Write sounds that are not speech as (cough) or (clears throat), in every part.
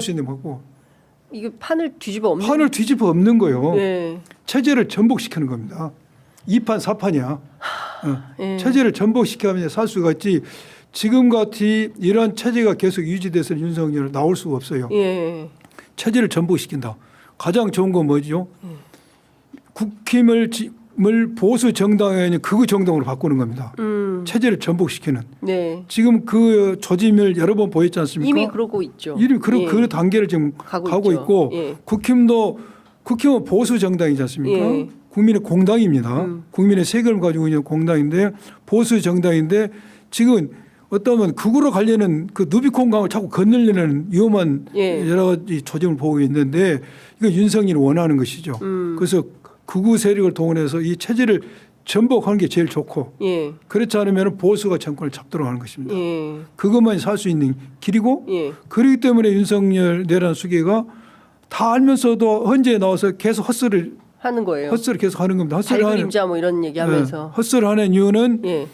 수 있는 거고 이게 판을 뒤집어 엎는 판을 뒤집어 엎는 거요. 네. 체제를 전복시키는 겁니다. 2판 4판이야. 예. 체제를 전복시켜야 살 수가 있지. 지금 같이 이런 체제가 계속 유지돼서 윤석열 나올 수가 없어요. 예. 체제를 전복시킨다. 가장 좋은 건 뭐죠? 국힘을 지- 을 보수 정당에 극우 정당으로 바꾸는 겁니다. 음. 체제를 전복시키는. 네. 지금 그 조짐을 여러 번 보였지 않습니까? 이미 그러고 있죠. 이미 그, 예. 그 단계를 지금 가고, 가고. 있고 예. 국힘도 국힘은 보수 정당이지 않습니까? 예. 국민의 공당입니다. 음. 국민의 세금을 가지고 있는 공당인데 보수 정당인데 지금 어떠면 극우로 가려는 그 누비콘강을 자꾸 건너려는 위험한 예. 여러 가지 조짐을 보고 있는데 이거 윤석열이 원하는 것이죠. 음. 그래서 극우 세력을 동원해서 이 체제를 전복하는 게 제일 좋고 예. 그렇지 않으면 보수가 정권을 잡도록 하는 것입니다. 예. 그것만이 살수 있는 길이고 예. 그렇기 때문에 윤석열 내란 수계가 다 알면서도 헌재에 나와서 계속 헛소리를 하는 거예요. 헛소리 계속 하는 겁니다. 헛소리 하는 발그림자 뭐 이런 얘기하면서. 네, 헛소리 하는 이유는 예.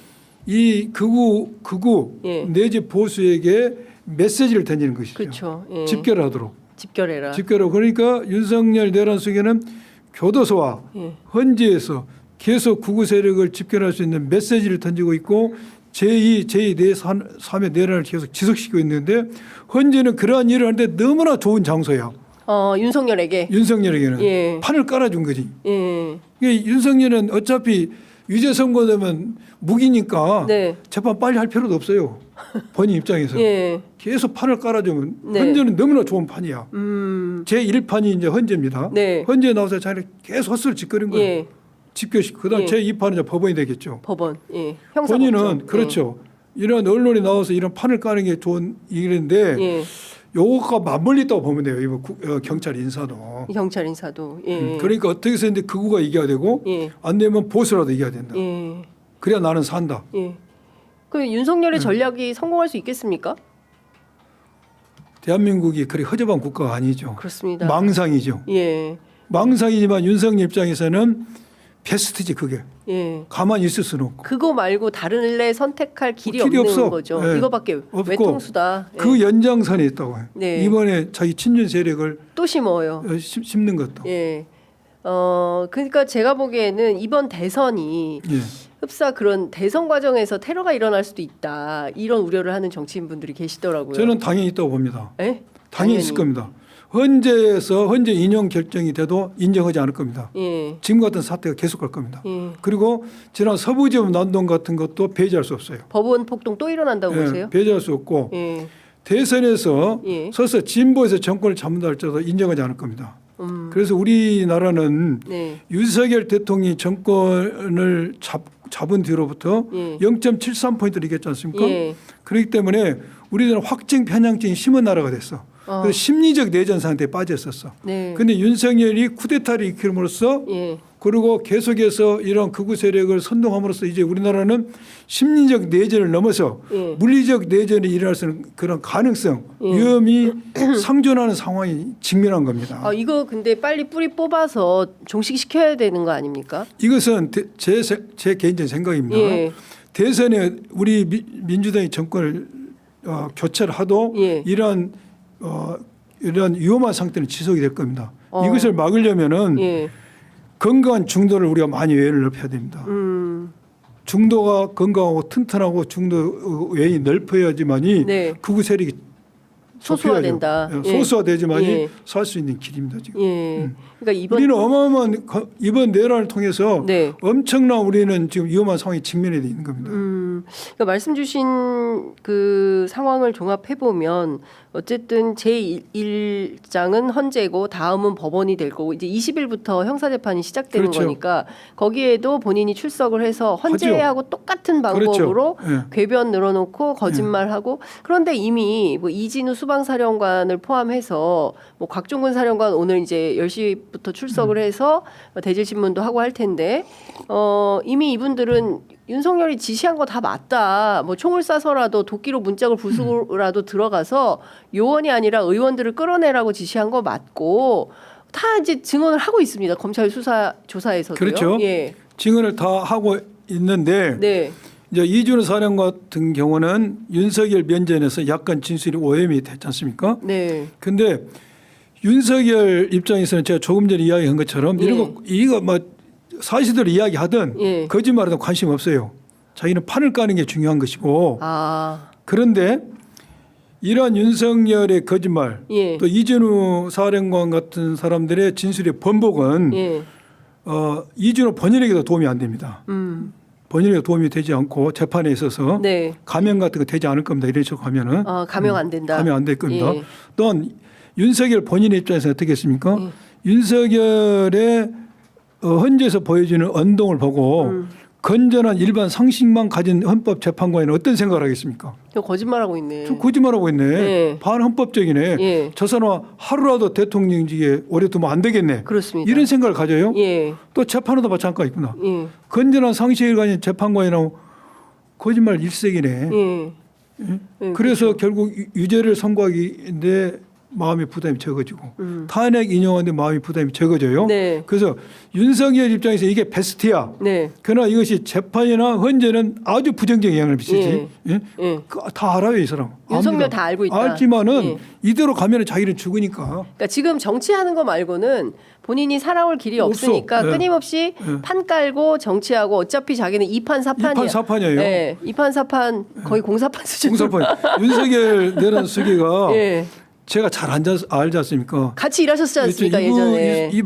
이 극우 극우 예. 내지 보수에게 메시지를 던지는 것이죠. 그렇죠. 예. 집결하도록 집결해라. 집결하고 그러니까 윤석열 내란 수계는 교도소와 예. 헌재에서 계속 극우 세력을 집결할 수 있는 메시지를 던지고 있고 제2, 제2 내 3의 내란을 계속 지속시키고 있는데 헌재는 그러한 일을 하는데 너무나 좋은 장소야. 어, 윤석열에게. 윤석열에게는 예. 판을 깔아준 거지. 예. 이게 윤석열은 어차피 유죄 선고되면 무기니까 네. 재판 빨리 할 필요도 없어요. 본인 입장에서 예. 계속 판을 깔아주면 네. 헌재는 너무나 좋은 판이야. 음. 제 1판이 이제 헌재입니다. 네. 헌재에 나와서 자기를 계속 헛소리 짓거린 거예요. 예. 집결시키고 그다음 예. 제 2판은 이제 법원이 되겠죠. 법원. 예. 형사 본인은 그렇죠. 이런 언론에 나와서 이런 판을 까는 게 좋은 일인데 예. 요거가 맞물리 있다고 보면 돼요. 이거 국- 어, 경찰 인사도. 경찰 인사도. 예. 음, 그러니까 어떻게 해서인데 극우가 이겨야 되고 예. 안 되면 보수라도 이겨야 된다. 예. 그래야 나는 산다. 예. 그 음. 윤석열의 전략이 성공할 수 있겠습니까? 대한민국이 그리 허접한 국가가 아니죠. 그렇습니다. 망상이죠. 예. 망상이지만 윤석열 입장에서는 베스트지 그게. 예. 가만히 있을 수는 없고. 그거 말고 다른 애 선택할 길이, 길이 없는 없어. 거죠. 예. 이거밖에 없고 외통수다. 예. 그 연장선에 있다고 해요. 네. 이번에 자기 친윤 세력을 또 심어요. 어, 심- 심는 것도. 예. 어, 그러니까 제가 보기에는 이번 대선이 예. 흡사 그런 대선 과정에서 테러가 일어날 수도 있다. 이런 우려를 하는 정치인분들이 계시더라고요. 저는 당연히 있다고 봅니다. 예? 당연히 있을 겁니다. 헌재에서 헌재 인용 결정이 돼도 인정하지 않을 겁니다. 예. 지금 같은 사태가 계속할 겁니다. 예. 그리고 지난 서부지법 난동 같은 것도 배제할 수 없어요. 법원 폭동 또 일어난다고 예, 보세요? 배제할 수 없고 예. 대선에서 예. 서서 진보에서 정권을 잡는다 할지라도 인정하지 않을 겁니다. 음. 그래서 우리나라는 네. 윤석열 대통령이 정권을 잡, 잡은 뒤로부터 예. 0.73포인트를 이겼지 않습니까? 예. 그렇기 때문에 우리들은 확증 편향증이 심한 나라가 됐어. 어. 그래서 심리적 내전 상태에 빠졌었어. 네. 근데 윤석열이 쿠데타를 일으킴으로써 예. 그리고 계속해서 이런 극우 세력을 선동함으로써 이제 우리나라는 심리적 내전을 넘어서 예. 물리적 내전이 일어날 수 있는 그런 가능성, 예. 위험이 (clears throat) 상존하는 상황이 직면한 겁니다. 아 이거 근데 빨리 뿌리 뽑아서 종식시켜야 되는 거 아닙니까? 이것은 대- 제, 세- 제 개인적인 생각입니다. 예. 대선에 우리 미- 민주당이 정권을 어, 교체를 하도 예. 이러한 어, 이러한 위험한 상태는 지속이 될 겁니다. 어. 이것을 막으려면은 예. 건강한 중도를 우리가 많이 외연을 넓혀야 됩니다. 음. 중도가 건강하고 튼튼하고 중도 외이 넓혀야지만이 네. 극우 세력이 소수화된다. 좁혀야죠. 예. 소수화되지만이 예. 살수 있는 길입니다 지금. 예. 그러니까 이번 우리는 어마어마한 거- 이번 내란을 통해서 네. 엄청난 우리는 지금 위험한 상황에 직면해 있는 겁니다. 음, 그러니까 말씀 주신 그 상황을 종합해 보면 어쨌든 제 1장은 헌재고 다음은 법원이 될 거고 이제 20일부터 형사 재판이 시작되는 그렇죠. 거니까 거기에도 본인이 출석을 해서 헌재하고 똑같은 방법으로 그렇죠. 예. 궤변 늘어놓고 거짓말하고 그런데 이미 뭐 이진우 수방사령관을 포함해서 뭐 곽종근 사령관 오늘 이제 10시부터 음. 출석을 해서 대질신문도 하고 할 텐데 어 이미 이분들은 윤석열이 지시한 거 다 맞다. 뭐 총을 쏴서라도 도끼로 문짝을 부수고라도 들어가서 요원이 아니라 의원들을 끌어내라고 지시한 거 맞고 다 이제 증언을 하고 있습니다. 검찰 수사 조사에서도요. 그렇죠. 예. 증언을 다 하고 있는데 네. 이제 이준호 사령관 같은 경우는 윤석열 면전에서 약간 진술이 오염이 됐지 않습니까? 네. 근데 윤석열 입장에서는 제가 조금 전에 이야기한 것처럼 예. 이런 거 이거 뭐 사실대로 이야기하든 예. 거짓말하든 관심 없어요. 자기는 판을 까는 게 중요한 것이고 아, 그런데 이러한 윤석열의 거짓말 예. 또 이준우 사령관 같은 사람들의 진술의 번복은 예. 어, 이준호 본인에게도 도움이 안 됩니다. 음. 본인에게 도움이 되지 않고 재판에 있어서 네. 감형 같은 거 되지 않을 겁니다. 이런 식으로 하면은 아, 감형 안 된다. 감형 안 될 겁니다. 예. 또한 윤석열 본인의 입장에서 어떻게 했습니까? 예. 윤석열의 어, 헌재에서 보여주는 언동을 보고 음. 건전한 일반 상식만 가진 헌법 재판관은 어떤 생각을 하겠습니까? 저 거짓말하고 있네. 저 거짓말하고 있네. 예. 반헌법적이네. 예. 저 사람 하루라도 대통령직에 오래 두면 안 되겠네. 그렇습니다. 이런 생각을 가져요. 예. 또 재판에도 마찬가지구나. 예. 건전한 상식을 가진 재판관이라고 거짓말 일색이네. 예. 예, 그래서 결국 유- 유죄를 선고하기인데 마음의 부담이 적어지고 탄핵 인용하는데 마음이 부담이 적어져요. 음. 네. 그래서 윤석열 입장에서 이게 베스트야. 네. 그러나 이것이 재판이나 헌재는 아주 부정적 영향을 미치지. 예? 예. 그 다 알아요 이 사람. 윤석열 압니다. 다 알고 있다. 알지만은 예. 이대로 가면 자기는 죽으니까. 그러니까 지금 정치하는 거 말고는 본인이 살아올 길이 없어. 없으니까 예. 끊임없이 예. 판 깔고 정치하고 어차피 자기는 이판 사판이야. 이판 사판이에요. 네, 이판 사판 거의 공사판 수준. 공사판 윤석열 내란 (laughs) 수계가 예. 제가 잘 앉아 알지 않습니까? 같이 일하셨지 않습니까 이분, 예전에. 이, 이